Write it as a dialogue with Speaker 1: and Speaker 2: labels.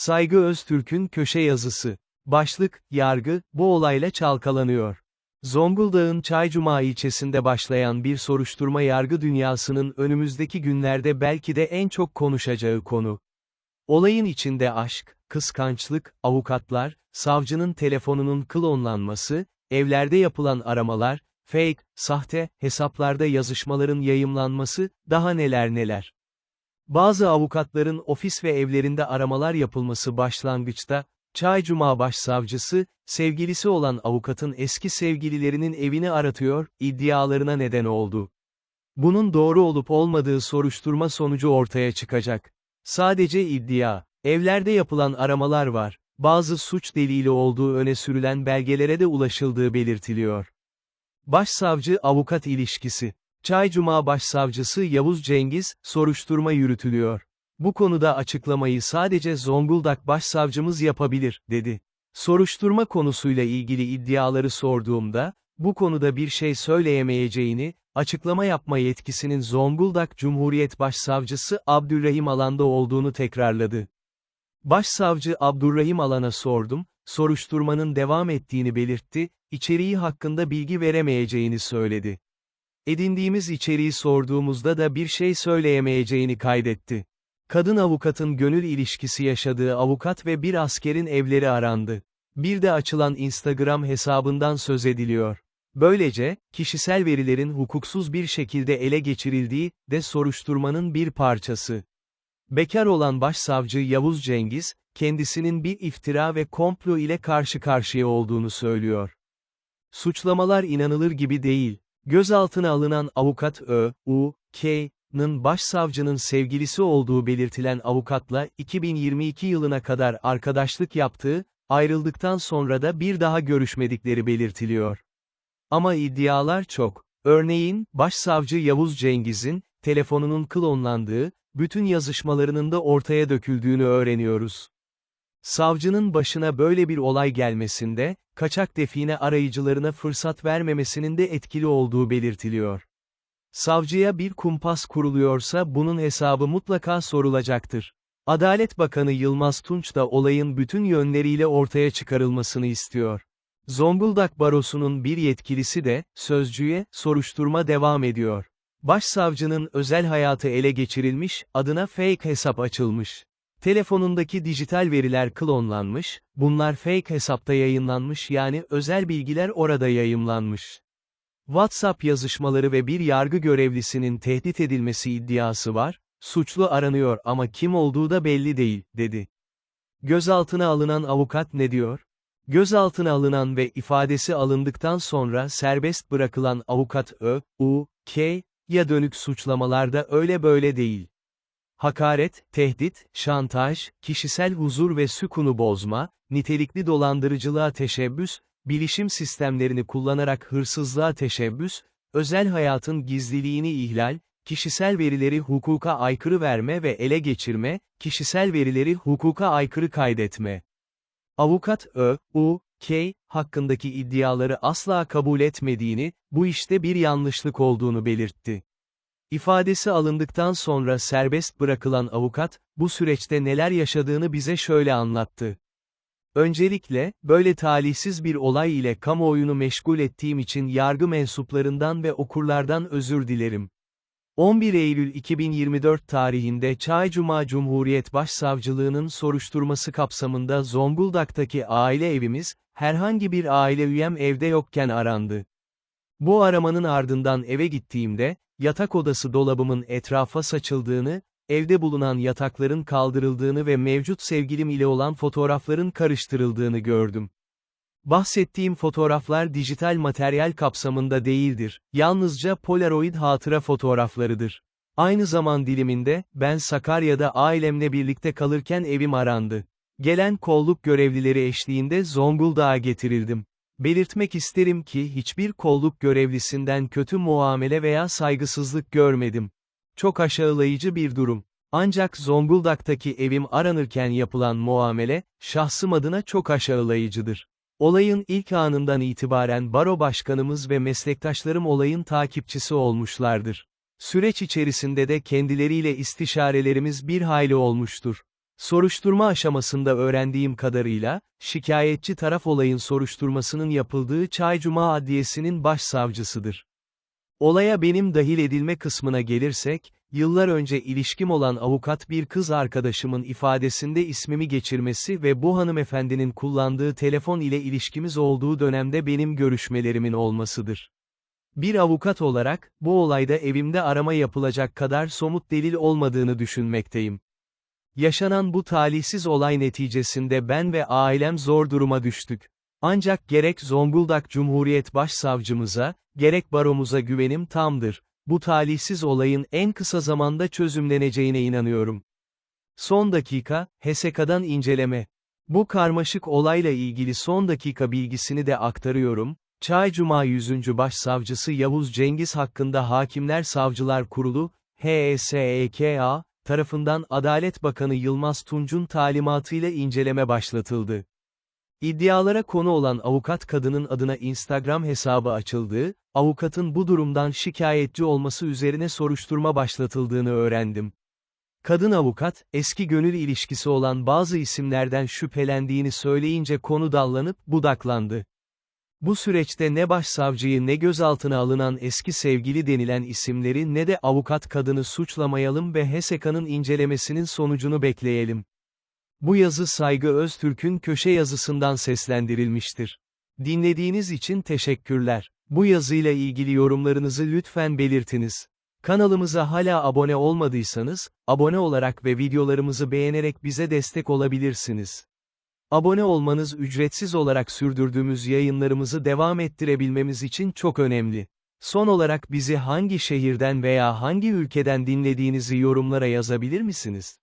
Speaker 1: Saygı Öztürk'ün köşe yazısı. Başlık, yargı, bu olayla çalkalanıyor. Zonguldak'ın Çaycuma ilçesinde başlayan bir soruşturma yargı dünyasının önümüzdeki günlerde belki de en çok konuşacağı konu. Olayın içinde aşk, kıskançlık, avukatlar, savcının telefonunun klonlanması, evlerde yapılan aramalar, fake, sahte, hesaplarda yazışmaların yayımlanması, daha neler neler. Bazı avukatların ofis ve evlerinde aramalar yapılması başlangıçta, Çaycuma Başsavcısı, sevgilisi olan avukatın eski sevgililerinin evini aratıyor, iddialarına neden oldu. Bunun doğru olup olmadığı soruşturma sonucu ortaya çıkacak. Sadece iddia, evlerde yapılan aramalar var, bazı suç delili olduğu öne sürülen belgelere de ulaşıldığı belirtiliyor. Başsavcı-avukat ilişkisi Çaycuma Başsavcısı Yavuz Cengiz, soruşturma yürütülüyor. Bu konuda açıklamayı sadece Zonguldak Başsavcımız yapabilir, dedi. Soruşturma konusuyla ilgili iddiaları sorduğumda, bu konuda bir şey söyleyemeyeceğini, açıklama yapma yetkisinin Zonguldak Cumhuriyet Başsavcısı Abdurrahim Alan'da olduğunu tekrarladı. Başsavcı Abdurrahim Alan'a sordum, soruşturmanın devam ettiğini belirtti, içeriği hakkında bilgi veremeyeceğini söyledi. Edindiğimiz içeriği sorduğumuzda da bir şey söyleyemeyeceğini kaydetti. Kadın avukatın gönül ilişkisi yaşadığı avukat ve bir askerin evleri arandı. Bir de açılan Instagram hesabından söz ediliyor. Böylece, kişisel verilerin hukuksuz bir şekilde ele geçirildiği de soruşturmanın bir parçası. Bekar olan başsavcı Yavuz Cengiz, kendisinin bir iftira ve komplo ile karşı karşıya olduğunu söylüyor. Suçlamalar inanılır gibi değil. Gözaltına alınan avukat Ö, U, K.'nın başsavcının sevgilisi olduğu belirtilen avukatla 2022 yılına kadar arkadaşlık yaptığı, ayrıldıktan sonra da bir daha görüşmedikleri belirtiliyor. Ama iddialar çok. Örneğin, başsavcı Yavuz Cengiz'in, telefonunun klonlandığı, bütün yazışmalarının da ortaya döküldüğünü öğreniyoruz. Savcının başına böyle bir olay gelmesinde, kaçak define arayıcılarına fırsat vermemesinin de etkili olduğu belirtiliyor. Savcıya bir kumpas kuruluyorsa bunun hesabı mutlaka sorulacaktır. Adalet Bakanı Yılmaz Tunç da olayın bütün yönleriyle ortaya çıkarılmasını istiyor. Zonguldak Barosu'nun bir yetkilisi de, sözcüye, soruşturma devam ediyor. Başsavcının özel hayatı ele geçirilmiş, adına fake hesap açılmış. Telefonundaki dijital veriler klonlanmış, bunlar fake hesapta yayınlanmış yani özel bilgiler orada yayımlanmış. WhatsApp yazışmaları ve bir yargı görevlisinin tehdit edilmesi iddiası var, suçlu aranıyor ama kim olduğu da belli değil, dedi. Gözaltına alınan avukat ne diyor? Gözaltına alınan ve ifadesi alındıktan sonra serbest bırakılan avukat Ö, U, K, ya dönük suçlamalarda öyle böyle değil. Hakaret, tehdit, şantaj, kişisel huzur ve sükunu bozma, nitelikli dolandırıcılığa teşebbüs, bilişim sistemlerini kullanarak hırsızlığa teşebbüs, özel hayatın gizliliğini ihlal, kişisel verileri hukuka aykırı verme ve ele geçirme, kişisel verileri hukuka aykırı kaydetme. Avukat Ö, U, K, hakkındaki iddiaları asla kabul etmediğini, bu işte bir yanlışlık olduğunu belirtti. İfadesi alındıktan sonra serbest bırakılan avukat, bu süreçte neler yaşadığını bize şöyle anlattı. Öncelikle, böyle talihsiz bir olay ile kamuoyunu meşgul ettiğim için yargı mensuplarından ve okurlardan özür dilerim. 11 Eylül 2024 tarihinde Çaycuma Cumhuriyet Başsavcılığının soruşturması kapsamında Zonguldak'taki aile evimiz, herhangi bir aile üyem evde yokken arandı. Bu aramanın ardından eve gittiğimde, yatak odası dolabımın etrafa saçıldığını, evde bulunan yatakların kaldırıldığını ve mevcut sevgilim ile olan fotoğrafların karıştırıldığını gördüm. Bahsettiğim fotoğraflar dijital materyal kapsamında değildir, yalnızca Polaroid hatıra fotoğraflarıdır. Aynı zaman diliminde, ben Sakarya'da ailemle birlikte kalırken evim arandı. Gelen kolluk görevlileri eşliğinde Zonguldak'a getirildim. Belirtmek isterim ki hiçbir kolluk görevlisinden kötü muamele veya saygısızlık görmedim. Çok aşağılayıcı bir durum. Ancak Zonguldak'taki evim aranırken yapılan muamele, şahsım adına çok aşağılayıcıdır. Olayın ilk anından itibaren baro başkanımız ve meslektaşlarım olayın takipçisi olmuşlardır. Süreç içerisinde de kendileriyle istişarelerimiz bir hayli olmuştur. Soruşturma aşamasında öğrendiğim kadarıyla, şikayetçi taraf olayın soruşturmasının yapıldığı Çaycuma Adliyesi'nin başsavcısıdır. Olaya benim dahil edilme kısmına gelirsek, yıllar önce ilişkim olan avukat bir kız arkadaşımın ifadesinde ismimi geçirmesi ve bu hanımefendinin kullandığı telefon ile ilişkimiz olduğu dönemde benim görüşmelerimin olmasıdır. Bir avukat olarak, bu olayda evimde arama yapılacak kadar somut delil olmadığını düşünmekteyim. Yaşanan bu talihsiz olay neticesinde ben ve ailem zor duruma düştük. Ancak gerek Zonguldak Cumhuriyet Başsavcımıza, gerek baromuza güvenim tamdır. Bu talihsiz olayın en kısa zamanda çözümleneceğine inanıyorum. Son dakika, HSK'dan inceleme. Bu karmaşık olayla ilgili son dakika bilgisini de aktarıyorum. Çaycuma 100. Başsavcısı Yavuz Cengiz hakkında Hakimler Savcılar Kurulu, HSEKA, tarafından Adalet Bakanı Yılmaz Tunç'un talimatıyla inceleme başlatıldı. İddialara konu olan avukat kadının adına Instagram hesabı açıldığı, avukatın bu durumdan şikayetçi olması üzerine soruşturma başlatıldığını öğrendim. Kadın avukat, eski gönül ilişkisi olan bazı isimlerden şüphelendiğini söyleyince konu dallanıp budaklandı. Bu süreçte ne başsavcıyı ne gözaltına alınan eski sevgili denilen isimleri ne de avukat kadını suçlamayalım ve HESEKA'nın incelemesinin sonucunu bekleyelim. Bu yazı Saygı Öztürk'ün köşe yazısından seslendirilmiştir. Dinlediğiniz için teşekkürler. Bu yazıyla ilgili yorumlarınızı lütfen belirtiniz. Kanalımıza hala abone olmadıysanız, abone olarak ve videolarımızı beğenerek bize destek olabilirsiniz. Abone olmanız ücretsiz olarak sürdürdüğümüz yayınlarımızı devam ettirebilmemiz için çok önemli. Son olarak bizi hangi şehirden veya hangi ülkeden dinlediğinizi yorumlara yazabilir misiniz?